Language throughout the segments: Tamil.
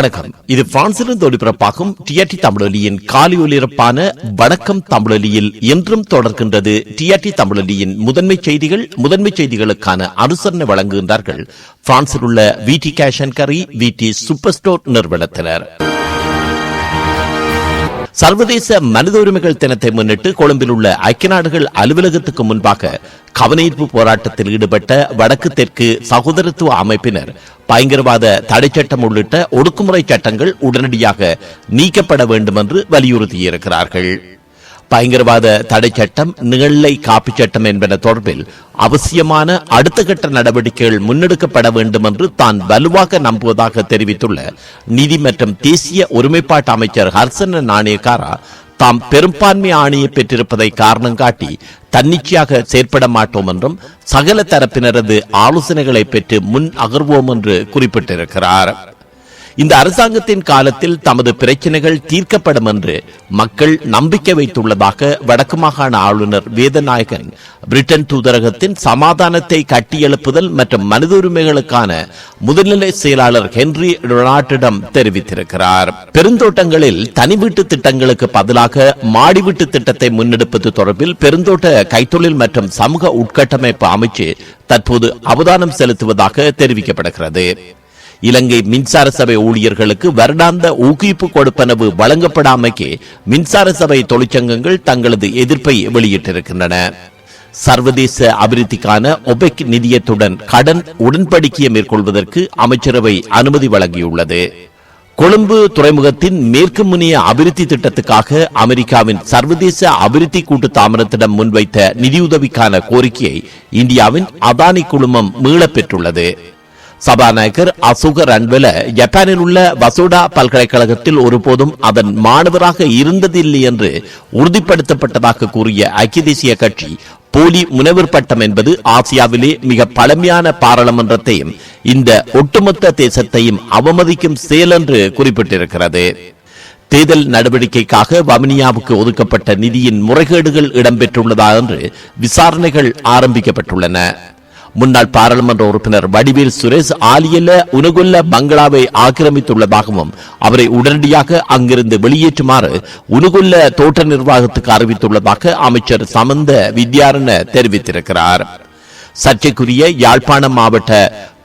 வணக்கம். இது பிரான்சிலிருந்து ஒளிபரப்பாகும் டிஆர்டி தமிழொலியின் காலி ஒலிபரப்பான வணக்கம் தமிழொலியில் என்றும் தொடர்கின்றது டிஆர்டி தமிழொலியின் முதன்மை செய்திகள் முதன்மை செய்திகளுக்கான அனுசரணை வழங்குகின்றார்கள். பிரான்சில் உள்ள விடி கேஷன் கரி விடி சூப்பர் ஸ்டோர் நிறுவனத்தினர். சர்வதேச மனித உரிமைகள் தினத்தை முன்னிட்டு கொழும்பில் உள்ள ஐக்கிய நாடுகள் அலுவலகத்துக்கு முன்பாக கவனஈர்ப்பு போராட்டத்தில் ஈடுபட்ட வடக்கு தெற்கு சகோதரத்துவ அமைப்பினர் பயங்கரவாத தடை சட்டம் உள்ளிட்ட ஒடுக்குமுறை சட்டங்கள் உடனடியாக நீக்கப்பட வேண்டும் என்று வலியுறுத்தியிருக்கிறார்கள். பயங்கரவாத தடை சட்டம் நிகழ்லை காப்பு சட்டம் என்பன தொடர்பில் அவசியமான அடுத்த கட்ட நடவடிக்கைகள் முன்னெடுக்கப்பட வேண்டும் என்று தான் வலுவாக நம்புவதாக தெரிவித்துள்ள நிதி மற்றும் தேசிய ஒருமைப்பாட்டு அமைச்சர் ஹர்சன நாணயக்காரா தாம் பெரும்பான்மை ஆணையை பெற்றிருப்பதை காரணம் காட்டி தன்னிச்சையாக செயற்பட மாட்டோம் என்றும் சகல தரப்பினரது ஆலோசனைகளை பெற்று முன் அகர்வோம் என்று குறிப்பிட்டிருக்கிறார். இந்த அரசாங்கத்தின் காலத்தில் தமது பிரச்சனைகள் தீர்க்கப்படும் என்று மக்கள் நம்பிக்கை வைத்துள்ளதாக வடக்கு மாகாண ஆளுநர் வேதநாயகன். பிரிட்டன் தூதரகத்தின் சமாதானத்தை கட்டியெழுப்புதல் மற்றும் மனித உரிமைகளுக்கான முதல்நிலை செயலாளர் ஹென்றி டொனாட்டிடம் தெரிவித்திருக்கிறார். பெருந்தோட்டங்களில் தனி வீட்டு திட்டங்களுக்கு பதிலாக மாடி வீட்டு திட்டத்தை முன்னெடுப்பது தொடர்பில் பெருந்தோட்ட கைத்தொழில் மற்றும் சமூக உட்கட்டமைப்பு அமைச்சு தற்போது அவதானம் செலுத்துவதாக தெரிவிக்கப்படுகிறது. இலங்கை மின்சார சபை ஊழியர்களுக்கு வருடாந்த ஊக்குவிப்பு கொடுப்பனவு வழங்கப்படாமைக்கு மின்சார சபை தொழிற்சங்கங்கள் தங்களது எதிர்ப்பை வெளியிட்டிருக்கின்றன. சர்வதேச அபிவிருத்திக்கான ஒபெக் நிதியத்துடன் கடன் உடன்படிக்கையை மேற்கொள்வதற்கு அமைச்சரவை அனுமதி வழங்கியுள்ளது. கொழும்பு துறைமுகத்தின் மேற்கு முனைய அபிவிருத்தி திட்டத்துக்காக அமெரிக்காவின் சர்வதேச அபிவிருத்தி கூட்டு தாமரத்திடம் முன்வைத்த நிதியுதவிக்கான கோரிக்கையை இந்தியாவின் அதானி குழுமம் மீளப் பெற்றுள்ளது. சபாநாயகர் அசுக ரன்வெல ஜப்பானில் உள்ள வசோடா பல்கலைக்கழகத்தில் ஒருபோதும் அதன் மாணவராக இருந்ததில்லை என்று உறுதிப்படுத்தப்பட்டதாக கூறிய ஐக்கிய தேசிய கட்சி போலி முனைவர் பட்டம் என்பது ஆசியாவிலே மிக பழமையான பாராளுமன்றத்தையும் இந்த ஒட்டுமொத்த தேசத்தையும் அவமதிக்கும் செயல் என்று குறிப்பிட்டிருக்கிறது. தேர்தல் நடவடிக்கைக்காக வவுனியாவுக்கு ஒதுக்கப்பட்ட நிதியின் முறைகேடுகள் இடம்பெற்றுள்ளதா என்று விசாரணைகள் ஆரம்பிக்கப்பட்டுள்ளன. முன்னாள் பாராளுமன்ற உறுப்பினர் வடிவேல் சுரேஷ் ஆலியல உனகுல்ல பங்களாவை ஆக்கிரமித்துள்ளதாகவும் அவரை உடனடியாக அங்கிருந்து வெளியேற்றுமாறு உனகுல்ல தோட்ட நிர்வாகத்துக்கு அறிவித்துள்ளதாக அமைச்சர் சமந்த வித்யாரண தெரிவித்திருக்கிறார். சர்ச்சைக்குரிய யாழ்ப்பாணம் மாவட்ட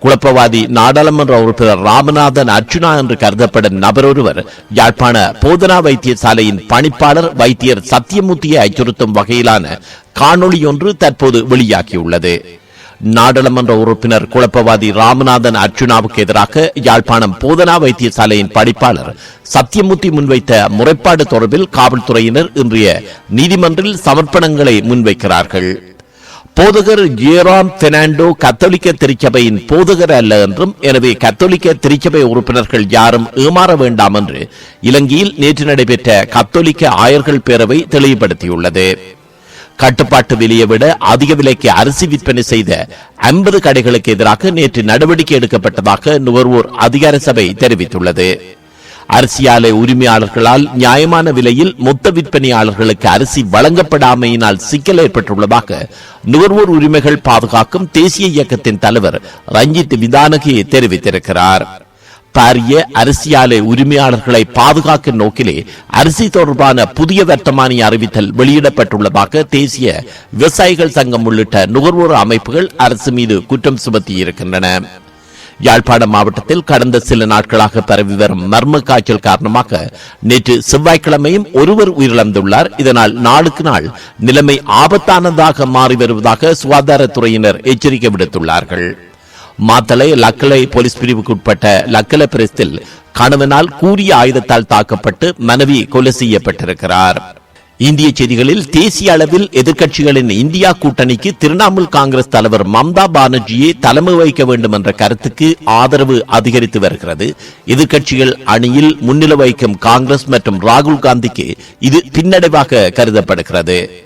குழப்பவாதி நாடாளுமன்ற உறுப்பினர் ராமநாதன் அர்ச்சுனா என்று கருதப்படும் நபர் ஒருவர் யாழ்ப்பாண போதனா வைத்தியசாலையின் பணிப்பாளர் வைத்தியர் சத்தியமூர்த்தியை அச்சுறுத்தும் வகையிலான காணொளி ஒன்று தற்போது வெளியாகியுள்ளது. நாடாளுமன்ற உறுப்பினர் குழப்பவாதி ராமநாதன் அர்ஜுனாவுக்கு எதிராக யாழ்ப்பாணம் போதனா வைத்தியசாலையின் படிப்பாளர் சத்தியமூர்த்தி முன்வைத்த முறைப்பாடு தொடர்பில் காவல்துறையினர் இன்றைய நீதிமன்றில் சமர்ப்பணங்களை முன்வைக்கிறார்கள். போதகர் ஜியராம் பெர்னாண்டோ கத்தோலிக்க திருச்சபையின் போதகர் அல்ல என்றும் எனவே கத்தோலிக்க திருச்சபை உறுப்பினர்கள் யாரும் ஏமாற வேண்டாம் என்று இலங்கையில் நேற்று நடைபெற்ற கத்தோலிக்க ஆயர்கள் பேரவை தெளிவுபடுத்தியுள்ளது. கட்டுப்பாட்டு விலையை விட அதிக விலைக்கு அரிசி விற்பனை செய்த ஐம்பது கடைகளுக்கு எதிராக நேற்று நடவடிக்கை எடுக்கப்பட்டதாக நுகர்வோர் அதிகார சபை தெரிவித்துள்ளது. அரிசி ஆலை உரிமையாளர்களால் நியாயமான விலையில் மொத்த விற்பனையாளர்களுக்கு அரிசி வழங்கப்படாமையினால் சிக்கல் ஏற்பட்டுள்ளதாக நுகர்வோர் உரிமைகள் பாதுகாக்கும் தேசிய இயக்கத்தின் தலைவர் ரஞ்சித் விதானகி தெரிவித்திருக்கிறார். பாரிய அரிசி உரிமையாளர்களை பாதுகாக்கும் நோக்கிலே அரிசி தொடர்பான புதிய வர்த்தமானி அறிவித்தல் வெளியிடப்பட்டுள்ளதாக தேசிய விவசாயிகள் சங்கம் உள்ளிட்ட நுகர்வோர் அமைப்புகள் அரசு மீது குற்றம் சுமத்தியிருக்கின்றன. யாழ்ப்பாணம் மாவட்டத்தில் கடந்த சில நாட்களாக பரவி வரும் மர்ம காய்ச்சல் காரணமாக நேற்று செவ்வாய்க்கிழமையும் ஒருவர் உயிரிழந்துள்ளார். இதனால் நாளுக்கு நாள் நிலைமை ஆபத்தானதாக மாறி வருவதாக சுகாதாரத்துறையினர் எச்சரிக்கை விடுத்துள்ளார்கள். மாத்தலை லக்கலை போலீஸ் பிரிவுக்கு உட்பட்ட லக்கல பிரஸ்தில் கணவனால் கூறிய ஆயுதத்தால் தாக்கப்பட்டு மனைவி கொலை செய்யப்பட்டிருக்கிறார். இந்திய செய்திகளில் தேசிய அளவில் எதிர்க்கட்சிகளின் இந்தியா கூட்டணிக்கு திரிணாமுல் காங்கிரஸ் தலைவர் மம்தா பானர்ஜியை தலைமை வைக்க வேண்டும் என்ற கருத்துக்கு ஆதரவு அதிகரித்து வருகிறது. எதிர்க்கட்சிகள் அணியில் முன்னிலை வைக்கும் காங்கிரஸ் மற்றும் ராகுல் காந்திக்கு இது பின்னடைவாக கருதப்படுகிறது.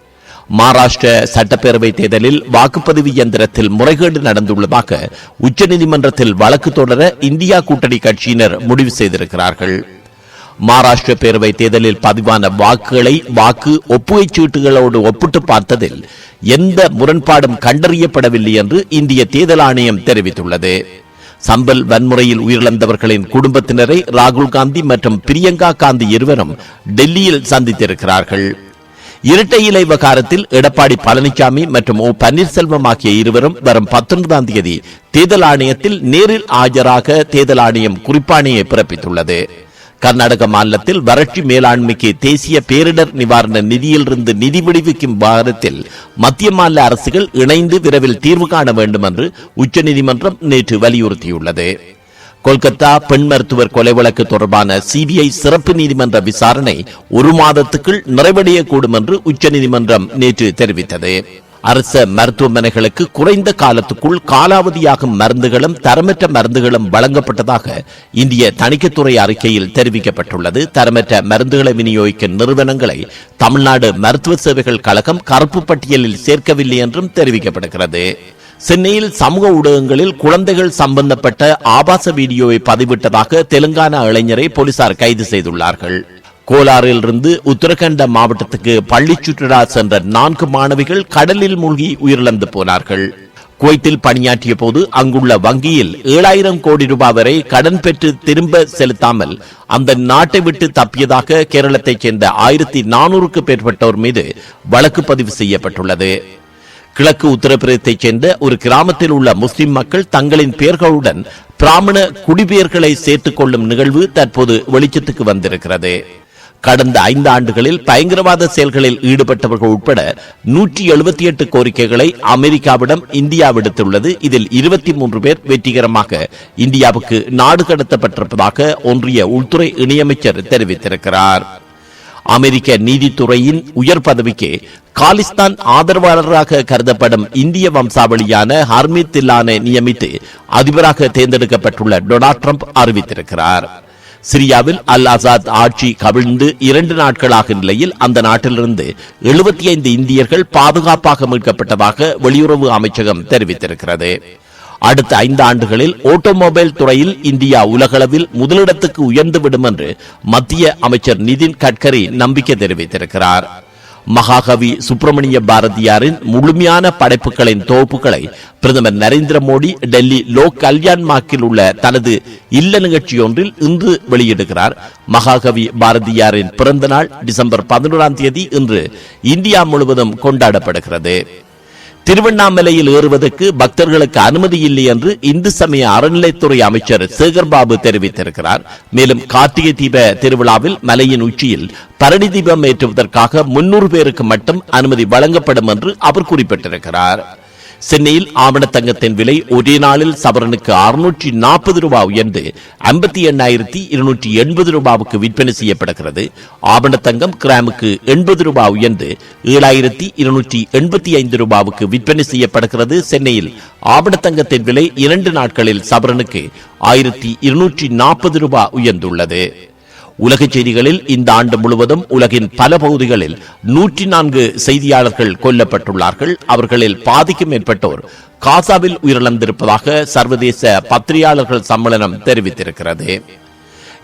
மகாராஷ்டிர சட்டப்பேரவை தேர்தலில் வாக்குப்பதிவு இயந்திரத்தில் முறைகேடு நடந்துள்ளதாக உச்சநீதிமன்றத்தில் வழக்கு தொடர இந்தியா கூட்டணி கட்சியினர் முடிவு செய்திருக்கிறார்கள். மகாராஷ்டிர பேரவை தேர்தலில் பதிவான வாக்குகளை வாக்கு ஒப்புகைச் சீட்டுகளோடு ஒப்பிட்டு பார்த்ததில் எந்த முரண்பாடும் கண்டறியப்படவில்லை என்று இந்திய தேர்தல் ஆணையம் தெரிவித்துள்ளது. சம்பல் வன்முறையில் உயிரிழந்தவர்களின் குடும்பத்தினரை ராகுல் காந்தி மற்றும் பிரியங்கா காந்தி இருவரும் டெல்லியில் சந்தித்திருக்கிறார்கள். இரட்டை இலை விவகாரத்தில் எடப்பாடி பழனிசாமி மற்றும் ஓ பன்னீர்செல்வம் ஆகிய இருவரும் வரும் பத்தொன்பதாம் தேதி தேர்தல் ஆணையத்தில் நேரில் ஆஜராக தேர்தல் ஆணையம் குறிப்பாணையை பிறப்பித்துள்ளது. கர்நாடக மாநிலத்தில் வறட்சி மேலாண்மைக்கு தேசிய பேரிடர் நிவாரண நிதியிலிருந்து நிதி விடுவிக்கும் விவகாரத்தில் மத்திய மாநில அரசுகள் இணைந்து விரைவில் தீர்வு காண வேண்டும் என்று உச்சநீதிமன்றம் நேற்று வலியுறுத்தியுள்ளது. கொல்கத்தா பெண் மருத்துவர் கொலை வழக்கு தொடர்பான சிபிஐ சிறப்பு நீதிமன்ற விசாரணை ஒரு மாதத்துக்குள் நிறைவடையக்கூடும் என்று உச்சநீதிமன்றம் நேற்று தெரிவித்தது. அரச மருத்துவமனைகளுக்கு குறைந்த காலத்துக்குள் காலாவதியாகும் மருந்துகளும் தரமற்ற மருந்துகளும் வழங்கப்பட்டதாக இந்திய தணிக்கைத்துறை அறிக்கையில் தெரிவிக்கப்பட்டுள்ளது. தரமற்ற மருந்துகளை விநியோகிக்கும் நிறுவனங்களை தமிழ்நாடு மருத்துவ சேவைகள் கழகம் கருப்பு பட்டியலில் சேர்க்கவில்லை என்றும் தெரிவிக்கப்படுகிறது. சென்னையில் சமூக ஊடகங்களில் குழந்தைகள் சம்பந்தப்பட்ட ஆபாச வீடியோவை பதிவிட்டதாக தெலுங்கானா இளைஞரை போலீசார் கைது செய்துள்ளார்கள். கோலாரில் இருந்து உத்தரகண்ட மாவட்டத்துக்கு பள்ளி சுற்றுலா சென்ற நான்கு மாணவிகள் கடலில் மூழ்கி உயிரிழந்து போனார்கள். குவைத்தில் பணியாற்றிய போது அங்குள்ள வங்கியில் ஏழாயிரம் கோடி ரூபாய் வரை கடன் பெற்று திரும்ப செலுத்தாமல் அந்த நாட்டை விட்டு தப்பியதாக கேரளத்தைச் சேர்ந்த ஆயிரத்தி நானூறுக்கு மேற்பட்டோர் மீது வழக்கு பதிவு செய்யப்பட்டுள்ளது. கிழக்கு உத்தரப்பிரதேசத்தைச் சேர்ந்த ஒரு கிராமத்தில் உள்ள முஸ்லிம் மக்கள் தங்களின் பெயர்களுடன் பிராமண குடிபெயர்களை சேர்த்துக் கொள்ளும் நிகழ்வு தற்போது வெளிச்சத்துக்கு வந்திருக்கிறது. கடந்த ஐந்து ஆண்டுகளில் பயங்கரவாத செயல்களில் ஈடுபட்டவர்கள் உட்பட நூற்றி எழுபத்தி எட்டு கோரிக்கைகளை அமெரிக்காவிடம் இந்தியா விடுத்துள்ளது. இதில் இருபத்தி மூன்று பேர் வெற்றிகரமாக இந்தியாவுக்கு நாடு கடத்தப்பட்டிருப்பதாக ஒன்றிய உள்துறை இணையமைச்சர் தெரிவித்திருக்கிறார். அமெரிக்க நீதித்துறையின் உயர் பதவிக்கு காலிஸ்தான் ஆதரவாளராக கருதப்படும் இந்திய வம்சாவளியான ஹர்மித் தில்லானை நியமித்து அதிபராக தேர்ந்தெடுக்கப்பட்டுள்ள டொனால்ட் ட்ரம்ப் அறிவித்திருக்கிறார். சிரியாவில் அல் ஆசாத் ஆட்சி கவிழ்ந்து இரண்டு நாட்களாக நிலையில் அந்த நாட்டிலிருந்து எழுபத்தி ஐந்து இந்தியர்கள் பாதுகாப்பாக மீட்கப்பட்டதாக வெளியுறவு அமைச்சகம் தெரிவித்திருக்கிறது. அடுத்த ஐந்து ஆண்டுகளில் ஆட்டோமொபைல் துறையில் இந்தியா உலகளவில் முதலிடத்துக்கு உயர்ந்துவிடும் என்று மத்திய அமைச்சர் நிதின் கட்கரி நம்பிக்கை தெரிவித்திருக்கிறார். மகாகவி சுப்பிரமணிய பாரதியாரின் முழுமையான படைப்புகளின் தொகுப்புகளை பிரதமர் நரேந்திர மோடி டெல்லி லோக் கல்யாண் மார்க்கில் உள்ள தனது இல்ல நிகழ்ச்சியொன்றில் இன்று வெளியிடுகிறார். மகாகவி பாரதியாரின் பிறந்த நாள் டிசம்பர் பதினோராம் தேதி இன்று இந்தியா முழுவதும் கொண்டாடப்படுகிறது. திருவண்ணாமலையில் ஏறுவதற்கு பக்தர்களுக்கு அனுமதி இல்லை என்று இந்து சமய அறநிலைத்துறை அமைச்சர் சேகர்பாபு தெரிவித்திருக்கிறார். மேலும் கார்த்திகை தீப திருவிழாவில் மலையின் உச்சியில் பரணி தீபம் ஏற்றுவதற்காக முன்னூறு பேருக்கு மட்டும் அனுமதி வழங்கப்படும் என்று அவர் குறிப்பிட்டிருக்கிறார். சென்னையில் ஆவணத்தங்கத்தின் விலை ஒரே நாளில் சவரனுக்கு அறுநூற்றி நாற்பது ரூபாய் உயர்ந்து ஐம்பத்தி எண்ணாயிரத்தி இருநூற்றி எண்பது ரூபாவுக்கு விற்பனை செய்யப்படுகிறது. ஆபணத்தங்கம் கிராமுக்கு எண்பது ரூபாய் உயர்ந்து ஏழாயிரத்தி இருநூற்றி எண்பத்தி ஐந்து ரூபாவுக்கு விற்பனை செய்யப்படுகிறது. சென்னையில் ஆவணத்தங்கத்தின் விலை இரண்டு நாட்களில் சவரனுக்கு ஆயிரத்தி இருநூற்றி நாற்பது ரூபாய் உயர்ந்துள்ளது. உலக செய்திகளில் இந்த ஆண்டு முழுவதும் உலகின் பல பகுதிகளில் நூற்றி நான்கு செய்தியாளர்கள் கொல்லப்பட்டுள்ளார்கள். அவர்களில் பாதிக்கும் மேற்பட்டோர் காசாவில் உயிரிழந்திருப்பதாக சர்வதேச பத்திரிகையாளர்கள் சம்மேளனம் தெரிவித்திருக்கிறது.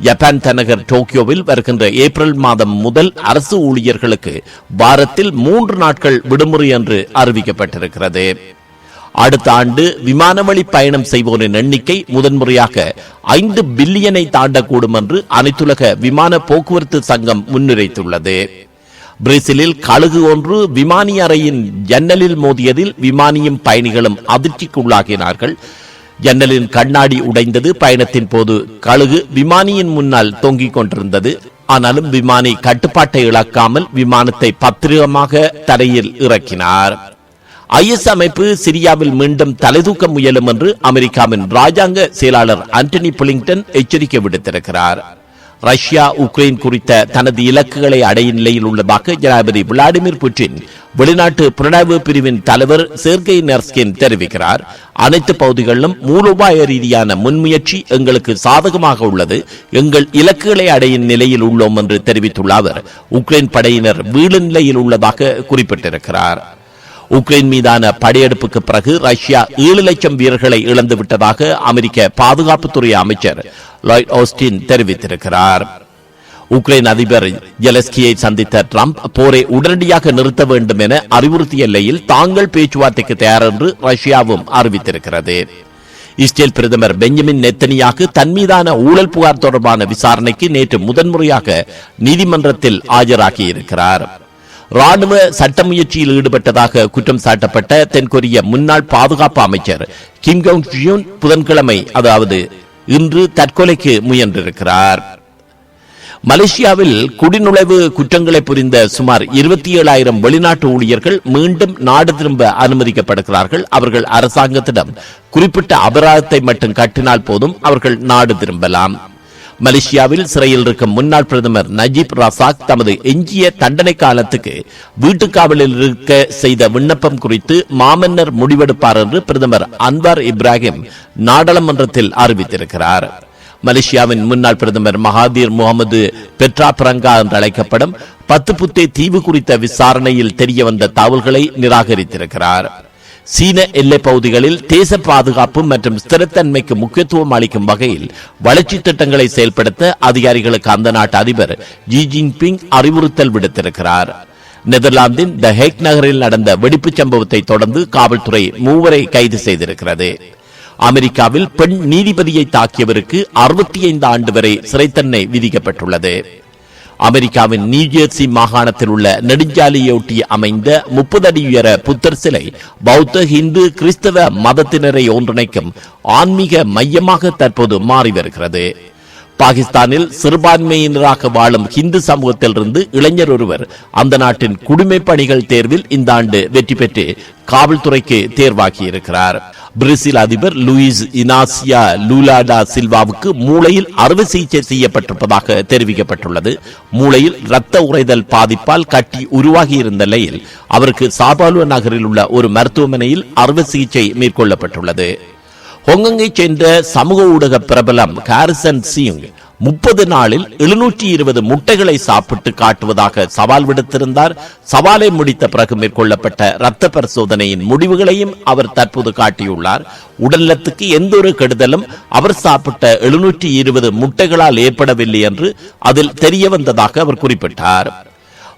ஜப்பான் தலைநகர் டோக்கியோவில் வருகின்ற ஏப்ரல் மாதம் முதல் அரசு ஊழியர்களுக்கு வாரத்தில் மூன்று நாட்கள் விடுமுறை என்று அறிவிக்கப்பட்டிருக்கிறது. அடுத்த ஆண்டு விமான வழி பயணம் செய்வோரின் எண்ணிக்கை முதன்முறையாக ஐந்து பில்லியனை தாண்டக்கூடும் என்று அனைத்துலக விமான போக்குவரத்து சங்கம் முன்னுரைத்துள்ளது. பிரேசிலில் கழுகு ஒன்று விமானி அறையின் ஜன்னலில் மோதியதில் விமானியும் பயணிகளும் அதிர்ச்சிக்குள்ளாகினார்கள். ஜன்னலின் கண்ணாடி உடைந்தது. பயணத்தின் போது கழுகு விமானியின் முன்னால் தொங்கிக் கொண்டிருந்தது. ஆனாலும் விமானி கட்டுப்பாட்டை இழக்காமல் விமானத்தை பத்திரமாக தரையில் இறக்கினார். ஐஎஸ் அமைப்பு சிரியாவில் மீண்டும் தலைதூக்க முயலும் என்று அமெரிக்காவின் ராஜாங்க செயலாளர் ஆண்டனி பிளிங்டன் எச்சரிக்கை விடுத்திருக்கிறார். ரஷ்யா உக்ரைன் குறித்த தனது இலக்குகளை அடையும் நிலையில் உள்ளதாக ஜனாதிபதி விளாடிமிர் புட்டின் வெளிநாட்டு புலனாய்வு பிரிவின் தலைவர் சேர்கை நெர்ஸ்கின் தெரிவிக்கிறார். அனைத்து பகுதிகளிலும் மூலோபாய ரீதியான முன்முயற்சி எங்களுக்கு சாதகமாக உள்ளது. எங்கள் இலக்குகளை அடையும் நிலையில் உள்ளோம் என்று தெரிவித்துள்ள அவர் உக்ரைன் படையினர் வீடு நிலையில் உள்ளதாக குறிப்பிட்டிருக்கிறார். உக்ரைன் மீதான படையெடுப்புக்கு பிறகு ரஷ்யா ஏழு லட்சம் வீரர்களை இழந்து விட்டதாக அமெரிக்க பாதுகாப்புத்துறை அமைச்சர் லாய்ட் ஆஸ்டின் தெரிவித்திருக்கிறார். உக்ரைன் அதிபர் ஜெலஸ்கியை சந்தித்த டிரம்ப் போரை உடனடியாக நிறுத்த வேண்டும் என அறிவுறுத்திய நிலையில் தாங்கள் பேச்சுவார்த்தைக்கு தயார் என்று ரஷ்யாவும் அறிவித்திருக்கிறது. இஸ்ரேல் பிரதமர் பெஞ்சமின் நெத்தனியாக தன் மீதான ஊழல் புகார் தொடர்பான விசாரணைக்கு நேற்று முதன்முறையாக நீதிமன்றத்தில் ஆஜராகியிருக்கிறார். ராணுவ சட்ட முயற்சியில் ஈடுபட்டதாக குற்றம் சாட்டப்பட்ட தென்கொரிய முன்னாள் பாதுகாப்பு அமைச்சர் கிம் ஜோங் ஜியூன் புதன்கிழமை அதாவது இன்று தற்கொலைக்கு முயன்றிருக்கிறார். மலேசியாவில் குடிநுழைவு குற்றங்களை புரிந்த சுமார் இருபத்தி ஏழாயிரம் வெளிநாட்டு ஊழியர்கள் மீண்டும் நாடு திரும்ப அனுமதிக்கப்படுகிறார்கள். அவர்கள் அரசாங்கத்திடம் குறிப்பிட்ட அபராதத்தை மட்டும் கட்டினால் போதும் அவர்கள் நாடு திரும்பலாம். மலேசியாவில் சிறையில் இருக்கும் முன்னாள் பிரதமர் நஜீப் ரசாக் தமது எஞ்சிய தண்டனை காலத்துக்கு வீட்டுக்காவலில் இருக்க செய்த விண்ணப்பம் குறித்து மாமன்னர் முடிவெடுப்பார் என்று பிரதமர் அன்வார் இப்ராஹிம் நாடாளுமன்றத்தில் அறிவித்திருக்கிறார். மலேசியாவின் முன்னாள் பிரதமர் மகாதீர் முகமது பெட்ரா பிரங்கா என்று அழைக்கப்படும் பத்து புத்தே தீவு குறித்த விசாரணையில் தெரிய வந்த தகவல்களை நிராகரித்திருக்கிறார். சீன எல்லை பகுதிகளில் தேச பாதுகாப்பு மற்றும் ஸ்திரத்தன்மைக்கு முக்கியத்துவம் அளிக்கும் வகையில் வளர்ச்சி திட்டங்களை செயல்படுத்த அதிகாரிகளுக்கு அந்த நாட்டு அதிபர் ஜி ஜின்பிங் அறிவுறுத்தல் விடுத்திருக்கிறார். நெதர்லாந்தின் த ஹேக் நகரில் நடந்த வெடிப்புச் சம்பவத்தை தொடர்ந்து காவல்துறை மூவரை கைது செய்திருக்கிறது. அமெரிக்காவில் பெண் நீதிபதியை தாக்கியவருக்கு அறுபத்தி ஐந்து ஆண்டு வரை சிறை தண்டனை விதிக்கப்பட்டுள்ளது. அமெரிக்காவின் நியூஜெர்சி மாகாணத்தில் உள்ள நெடுஞ்சாலையொட்டி அமைந்த முப்பது அடி உயர புத்தர் சிலை பௌத்த இந்து கிறிஸ்தவ மதத்தினரை ஒன்றிணைக்கும் ஆன்மீக மையமாக தற்போது மாறி வருகிறது. பாகிஸ்தானில் சிறுபான்மையினராக வாழும் ஹிந்து சமூகத்திலிருந்து இளைஞர் ஒருவர் அந்த நாட்டின் குடிமை பணிகள் தேர்வில் இந்த ஆண்டு வெற்றி பெற்று காவல்துறைக்கு தேர்வாகியிருக்கிறார். பிரேசில் அதிபர் லூயிஸ் இனாசியா லூலாடா சில்வாவுக்கு மூளையில் அறுவை சிகிச்சை செய்யப்பட்டிருப்பதாக தெரிவிக்கப்பட்டுள்ளது. மூளையில் இரத்த உறைதல் பாதிப்பால் கட்டி உருவாகி இருந்த நிலையில் அவருக்கு சாபாலுவ நகரில் உள்ள ஒரு மருத்துவமனையில் அறுவை சிகிச்சை மேற்கொள்ளப்பட்டுள்ளது. ஹொங்கங்கை சேர்ந்த சமூக ஊடக பிரபலம் ஹாரிசன் சிங் முப்பது நாளில் எழுநூற்றி இருபது முட்டைகளை சாப்பிட்டு காட்டுவதாக சவால் விடுத்திருந்தார். சவாலை முடித்த பிறகு மேற்கொள்ளப்பட்ட இரத்த பரிசோதனையின் முடிவுகளையும் அவர் தற்போது காட்டியுள்ளார். உடல்நலத்துக்கு எந்த ஒரு கெடுதலும் அவர் சாப்பிட்ட எழுநூற்றி இருபது முட்டைகளால் ஏற்படவில்லை என்று அதில் தெரிய வந்ததாக அவர் குறிப்பிட்டார்.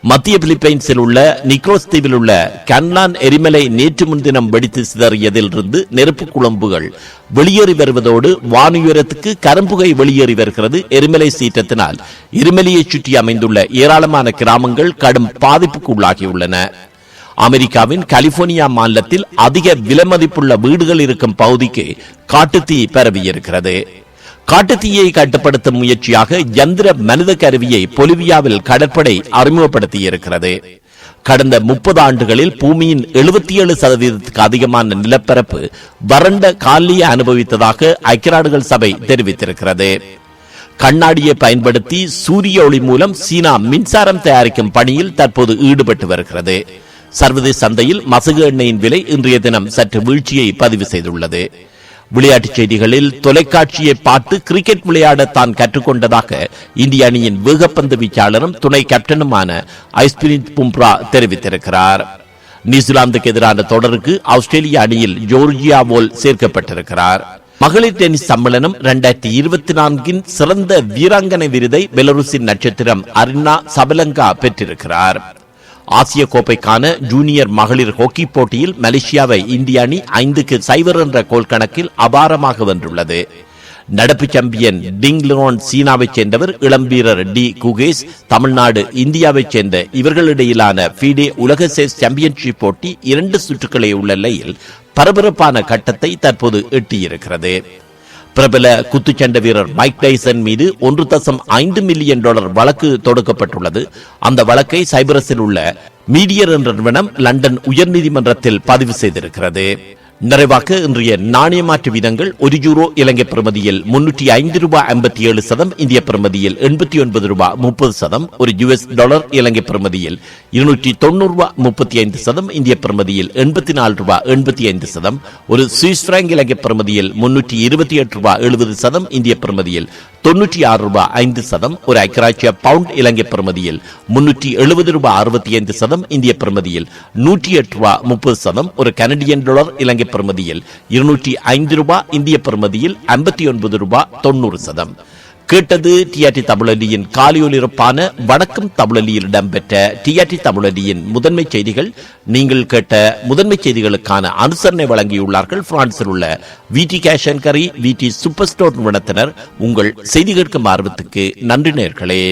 மத்திய பிலிப்பைன்ஸில் உள்ள நிக்ரோஸ் தீவில் உள்ள கன்லான் எரிமலை நேற்று முன்தினம் வெடித்து சிதறியதில் இருந்து நெருப்பு குழம்புகள் வெளியேறி வருவதோடு வானுயரத்துக்கு கரும்புகை வெளியேறி வருகிறது எரிமலை சீற்றத்தினால். எரிமலையை சுற்றி அமைந்துள்ள ஏராளமான கிராமங்கள் கடும் பாதிப்புக்கு உள்ளாகியுள்ளன. அமெரிக்காவின் கலிபோர்னியா மாநிலத்தில் அதிக விலைமதிப்புள்ள வீடுகள் இருக்கும் பகுதிக்கு காட்டுத்தீ பரவியிருக்கிறது. காட்டுத்தீயை கட்டுப்படுத்தும் முயற்சியாக யந்திர மனித கருவியை பொலிவியாவில் கடற்படை அறிமுகப்படுத்தியிருக்கிறது. கடந்த முப்பது ஆண்டுகளில் பூமியின் எழுபத்தி ஏழு சதவீதத்துக்கு அதிகமான நிலப்பரப்பு வறண்ட காலியை அனுபவித்ததாக ஐக்கிய நாடுகள் சபை தெரிவித்திருக்கிறது. கண்ணாடியை பயன்படுத்தி சூரிய ஒளி மூலம் சீனா மின்சாரம் தயாரிக்கும் பணியில் தற்போது ஈடுபட்டு வருகிறது. சர்வதேச சந்தையில் மசகு எண்ணெயின் விலை இன்றைய தினம் சற்று வீழ்ச்சியை பதிவு செய்துள்ளது. விளையாட்டுச் செய்திகளில் தொலைக்காட்சியை பார்த்து கிரிக்கெட் விளையாட தான் கற்றுக்கொண்டதாக இந்திய அணியின் வேகப்பந்து வீச்சாளரும் துணை கேப்டனுமான ஐஸ்பிரித் பும்ப்ரா தெரிவித்திருக்கிறார். நியூசிலாந்துக்கு எதிரான தொடருக்கு ஆஸ்திரேலிய அணியில் ஜோர்ஜியா வோல் சேர்க்கப்பட்டிருக்கிறார். மகளிர் டென்னிஸ் சம்மேளனம் இரண்டாயிரத்தி இருபத்தி நான்கின் சிறந்த வீராங்கனை விருதை பெலருசின் நட்சத்திரம் அரினா சபலங்கா பெற்றிருக்கிறார். ஆசிய கோப்பைக்கான ஜூனியர் மகளிர் ஹாக்கி போட்டியில் மலேசியாவை இந்திய அணி ஐந்துக்கு சைவர் என்ற கோல் கணக்கில் அபாரமாக வென்றுள்ளது. நடப்பு சாம்பியன் டிங் லோன் சீனாவைச் சேர்ந்தவர் இளம் வீரர் டி குகேஸ் தமிழ்நாடு இந்தியாவைச் சேர்ந்த இவர்களிடையிலான ஃபீடே உலக சேஸ் சாம்பியன்ஷிப் போட்டி இரண்டு சுற்றுக்களை உள்ள நிலையில் பரபரப்பான கட்டத்தை தற்போது எட்டியிருக்கிறது. பிரபல குத்துச்சண்டை வீரர் மைக் டைசன் மீது ஒன்று தசம் ஐந்து மில்லியன் டாலர் வழக்கு தொடுக்கப்பட்டுள்ளது. அந்த வழக்கை சைபரஸில் உள்ள மீடியர் என்ற நிறுவனம் லண்டன் உயர்நீதிமன்றத்தில் பதிவு செய்திருக்கிறது. நிறைவாக இன்றைய நாணய மாற்று வீதங்கள் ஒரு யூரோ இலங்கை பிரமதியில் முன்னூற்றி ஐந்து ரூபாய் ஐம்பத்தி ஏழு சதம் இந்திய பிரமதியில் எண்பத்தி ஒன்பது ரூபாய் முப்பது சதம் ஒரு யுஎஸ் டாலர் இலங்கை பிரமதியில் இருநூற்றி தொண்ணூறு ரூபாய் முப்பத்தி ஐந்து சதம் இந்திய பிரமதியில் எண்பத்தி நாலு ரூபாய் எண்பத்தி ஐந்து சதம் ஒரு சுவிஸ் பிராங்க் இலங்கை பிரமதியில் முன்னூற்றி இருபத்தி எட்டு ரூபாய் எழுபது சதம் இந்திய பிரமதியில் தொன்னூற்றி ஆறு ரூபாய் ஐந்து சதம் ஒரு ஐக்கராட்சிய பவுண்ட் இலங்கை பிரமதியில் முன்னூற்றி எழுபது ரூபாய் அறுபத்தி ஐந்து சதம் இந்திய பிரமதியில் நூற்றி எட்டு ரூபாய் முப்பது சதம் ஒரு கனடியன் டாலர் இலங்கை பிரமதியில் இருநூற்றி ஐந்து ரூபாய் இந்திய பிரமதியில் ஐம்பத்தி ஒன்பது ரூபாய் தொண்ணூறு சதம். கேட்டது டிஆர்டி தமிழொலியின் காலியொலிருப்பான வணக்கம் தமிழலியில் இடம்பெற்ற டிஆர்டி தமிழலியின் முதன்மை செய்திகள். நீங்கள் கேட்ட முதன்மை செய்திகளுக்கான அனுசரணை வழங்கியுள்ளார்கள். பிரான்சில் உள்ள விடி கேஷ் அண்ட் கரி விடி சூப்பர் ஸ்டோர் நிறுவனத்தினர். உங்கள் செய்தி கேட்கும் ஆர்வத்துக்கு நன்றி நேர்களே.